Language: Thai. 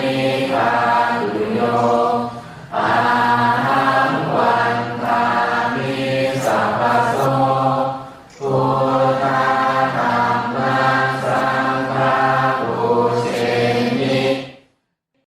Amen.